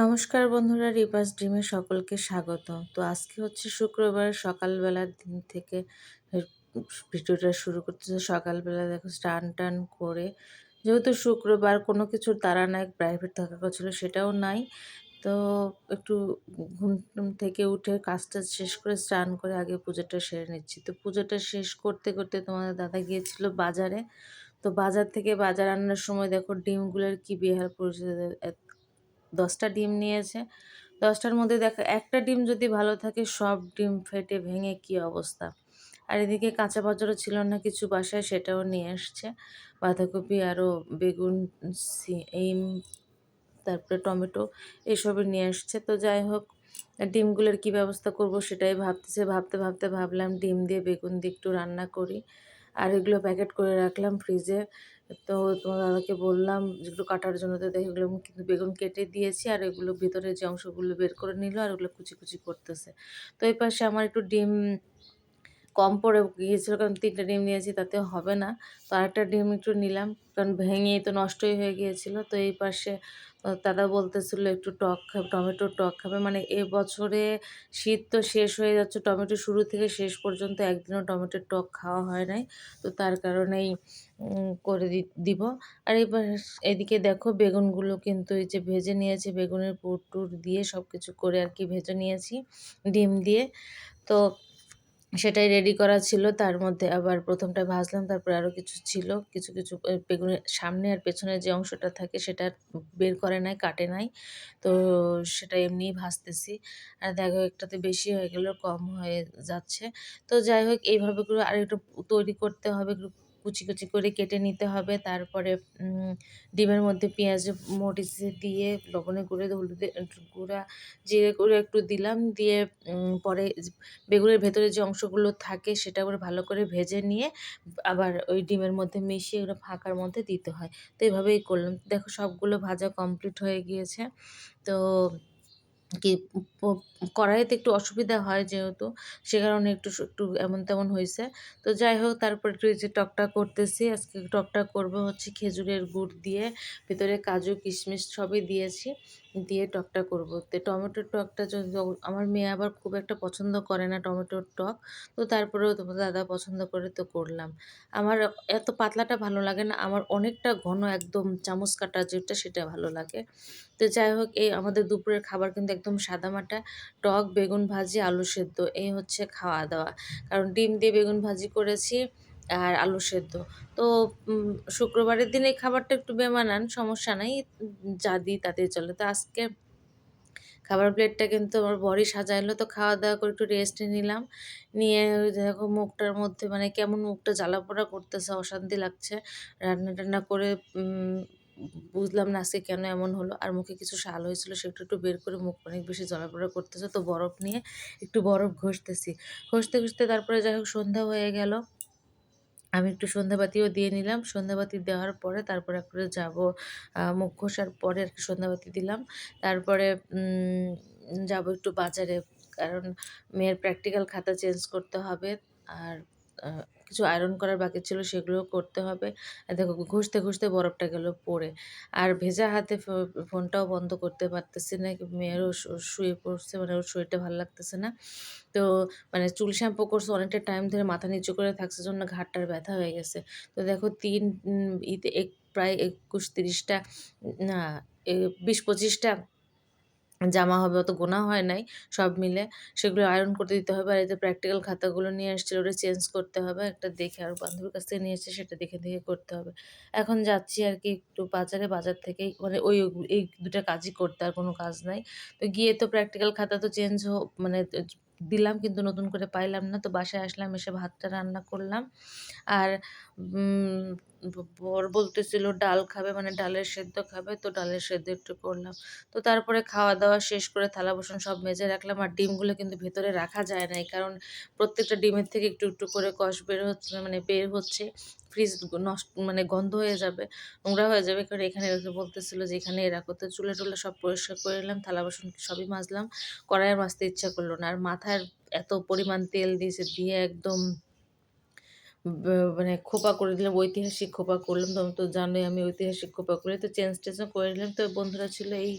নমস্কার বন্ধুরা, রিপাস ড্রিমে সকলকে স্বাগত। তো আজকে হচ্ছে শুক্রবার, সকালবেলার দিন থেকে ভিডিওটা শুরু করতেছে সকালবেলা দেখো স্টান টান করে, যেহেতু শুক্রবার কোনো কিছুর তারা নাই প্রাইভেট থাকা করছিল সেটাও নাই। তো একটু ঘুম থেকে উঠে কাজটা শেষ করে স্নান করে আগে পুজোটা সেরে নিচ্ছি। তো পুজোটা শেষ করতে করতে তোমাদের দাদা গিয়েছিল বাজারে। তো বাজার থেকে বাজার আনার সময় দেখো ডিমগুলোর কি বেহাল পরিস্থিতি দশটা ডিম নিয়েছে। দশটার মধ্যে দেখো, একটা ডিম যদি ভালো থাকে, সব ডিম ফেটে ভেঙে কি অবস্থা? আর এদিকে কাঁচা বাজারও ছিল না কিছু বাসায়, সেটাও নিয়ে এসছে বাঁধাকপি আরও বেগুন এইম তারপরে টমেটো এসবই নিয়ে এসছে তো যাই হোক, ডিমগুলোর কি ব্যবস্থা করব সেটাই ভাবতেছে। ভাবতে ভাবতে ভাবলাম ডিম দিয়ে বেগুন দিয়ে একটু রান্না করি। আর এগুলো প্যাকেট করে রাখলাম ফ্রিজে তো তোমার দাদাকে বললাম যেগুলো কাটার জন্য তো দেখে, এগুলো কিন্তু বেগুন কেটে দিয়েছি আর এগুলো ভিতরে যে অংশগুলো বের করে নিল আর ওগুলো কুচি কুচি করতেছে। তো এই পাশে আমার একটু ডিম কম পড়ে গিয়েছিল, কারণ তিনটে ডিম নিয়েছি, তাতে হবে না। তো আরেকটা ডিম একটু নিলাম, কারণ ভেঙেই তো নষ্টই হয়ে গিয়েছিল। তো এই পাশে দাদা বলতেছিল একটু টক খাবে টমেটোর টক খাবে। মানে এ বছরে শীত তো শেষ হয়ে যাচ্ছে, টমেটো শুরু থেকে শেষ পর্যন্ত একদিনও টমেটোর টক খাওয়া হয় নাই। তো তার কারণেই করে দিব। আর এবার এদিকে দেখো বেগুনগুলো কিন্তু এই যে ভেজে নিয়েছি, বেগুনের পুর টুর দিয়ে সব কিছু করে আর কি ভেজে নিয়েছি, ডিম দিয়ে। তো সেটাই রেডি করা ছিল। তার মধ্যে আবার প্রথমটা ভাজলাম, তারপরে আরও কিছু ছিল। কিছু কিছু বেগুনের সামনে আর পেছনের যে অংশটা থাকে সেটা বের করে নাই, কাটে নাই। তো সেটা এমনিই ভাজতেছি। আর দেখো একটাতে বেশি হয়ে গেলেও কম হয়ে যাচ্ছে। তো যাই হোক, এইভাবে করে আর একটু তৈরি করতে হবে কুচি কুচি করে কেটে নিতে হবে। তারপরে ডিমের মধ্যে পেঁয়াজ, মরিচ দিয়ে লবণে গুঁড়ে হলুদে গুঁড়া, জিরে গুঁড়ো একটু দিলাম। দিয়ে পরে বেগুনের ভেতরে যে অংশগুলো থাকে সেটা আবার ভালো করে ভেজে নিয়ে আবার ওই ডিমের মধ্যে মিশিয়ে ওগুলো ফাঁকার মধ্যে দিতে হয়। তো এইভাবেই করলাম। দেখো সবগুলো ভাজা কমপ্লিট হয়ে গিয়েছে। তো কি কড়াইতে একটু অসুবিধা হয় যেহেতু, সে কারণে একটু একটু এমন তেমন হয়েছে তো যাই হোক, তারপর একটু যে টকটা করতেছি, আজকে টকটা করব হচ্ছে খেজুরের গুড় দিয়ে, ভিতরে কাজু, কিশমিশ সবই দিয়েছি। দিয়ে টকটা করব। তো টমেটোর টকটা যদি আমার মেয়ে আবার খুব একটা পছন্দ করে না টমেটোর টক। তো তারপরেও তোমার দাদা পছন্দ করে তো করলাম। আমার এত পাতলাটা ভালো লাগে না, আমার অনেকটা ঘন একদম চামচ কাটা যেটা সেটা ভালো লাগে। তো যাই হোক, এই আমাদের দুপুরের খাবার কিন্তু একদম সাদামাটা টক, বেগুন ভাজি, আলু সেদ্ধ, এই হচ্ছে খাওয়া দাওয়া কারণ ডিম দিয়ে বেগুন ভাজি করেছি। আর আলু সেদ্ধ। তো শুক্রবারের দিন এই খাবারটা একটু বেমানান, সমস্যা নাই, যা দিই তাতে চলে। তো আজকে খাবার প্লেটটা কিন্তু আমার বড়ি সাজাইলো, তো খাওয়া দাওয়া করে একটু রেস্ট নিলাম। নিয়ে দেখো মুখটার মধ্যে মানে কেমন মুখটা জ্বালা পোড়া করতেছে, অশান্তি লাগছে। রান্না টান্না করে বুঝলাম না আজকে কেন এমন হলো। আর মুখে কিছু শাল হয়েছিল, সেটা একটু বের করে মুখ অনেক বেশি জলাপড়া করতেছে। তো বরফ নিয়ে একটু বরফ ঘষতেছি। ঘষতে ঘষতে তারপরে যাই হোক সন্ধ্যা হয়ে গেল। আমি একটু সন্ধ্যাবাতিও দিয়ে নিলাম। সন্ধ্যাবাতি দেওয়ার পরে তারপরে একটু যাব মুখ ঘষার পরে আর কি সন্ধ্যাবাতি দিলাম। তারপরে যাব একটু বাজারে, কারণ মেয়ের প্র্যাকটিক্যাল খাতা চেঞ্জ করতে হবে। আর কিছু আয়রন করার বাকি ছিল সেগুলোও করতে হবে। দেখো, ঘষতে ঘষতে বরফটা গেল পড়ে। আর ভেজা হাতে ফোনটাও বন্ধ করতে পারতেছি না মেয়েরও শুয়ে পড়ছে মানে ওর শরীরটা ভালো লাগতেছে না। তো মানে চুল শ্যাম্পু করছে, অনেকটা টাইম ধরে মাথা নিচু করে থাকছে, জন্য ঘাটটার ব্যথা হয়ে গেছে। তো দেখো, তিন ইতে এক প্রায় একুশ তিরিশটা, না বিশ পঁচিশটা জামা হবে, অত গোনা হয় নাই, সব মিলে সেগুলো আয়রন করতে দিতে হবে আর এতে প্র্যাকটিক্যাল খাতাগুলো নিয়ে এসেছিল ওটা চেঞ্জ করতে হবে, একটা দেখে আর বান্ধবীর কাছ থেকে নিয়ে এসে সেটা দেখে দেখে করতে হবে। এখন যাচ্ছি আর কি একটু বাজারে, বাজার থেকেই মানে ওই এই দুটা কাজই করতে আর কোনো কাজ নাই। তো গিয়ে তো প্র্যাকটিক্যাল খাতা তো চেঞ্জ মানে দিলাম কিন্তু নতুন করে পাইলাম না, তো বাসায় আসলাম, এসে ভাতটা রান্না করলাম। আর বর বলতেছিল, ডাল খাবে মানে ডালের সেদ্ধ খাবে, তো ডালের সেদ্ধ একটু করলাম। তো তারপরে খাওয়া দাওয়া শেষ করে থালা বাসন সব মেজে রাখলাম, আর ডিমগুলো কিন্তু ভেতরে রাখা যায় না কারণ প্রত্যেকটা ডিমের থেকে একটু একটু করে কষ বের হচ্ছে মানে বের হচ্ছে, ফ্রিজ নষ্ট মানে গন্ধ হয়ে যাবে, নোংরা হয়ে যাবে, কারণ এখানে রেখে বলতেছিল যে, এখানে রাখো। তো চুলে টুলে সব পরিষ্কার করে নিলাম থালা বাসন সবই মাজলাম কড়াইয়ে মাজতে ইচ্ছা করল না, আর মাথার এত পরিমাণ তেল দিয়েছে, দিয়ে একদম মানে খোপা করে দিলাম, ঐতিহাসিক খোপা করলাম। তো তো জানোই আমি ঐতিহাসিক খোপা করে তো চেঞ্জ টেঞ্জও করে নিলাম। তো বন্ধুরা ছিল এই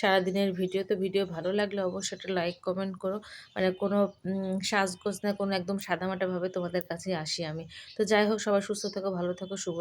সারাদিনের ভিডিও তো ভিডিও ভালো লাগলে অবশ্যই একটা লাইক কমেন্ট করো। মানে কোনো সাজগোজ না কোনো একদম সাদামাটাভাবে তোমাদের কাছে আসি আমি। তো যাই হোক, সবাই সুস্থ থাকো, ভালো থাকো শুভ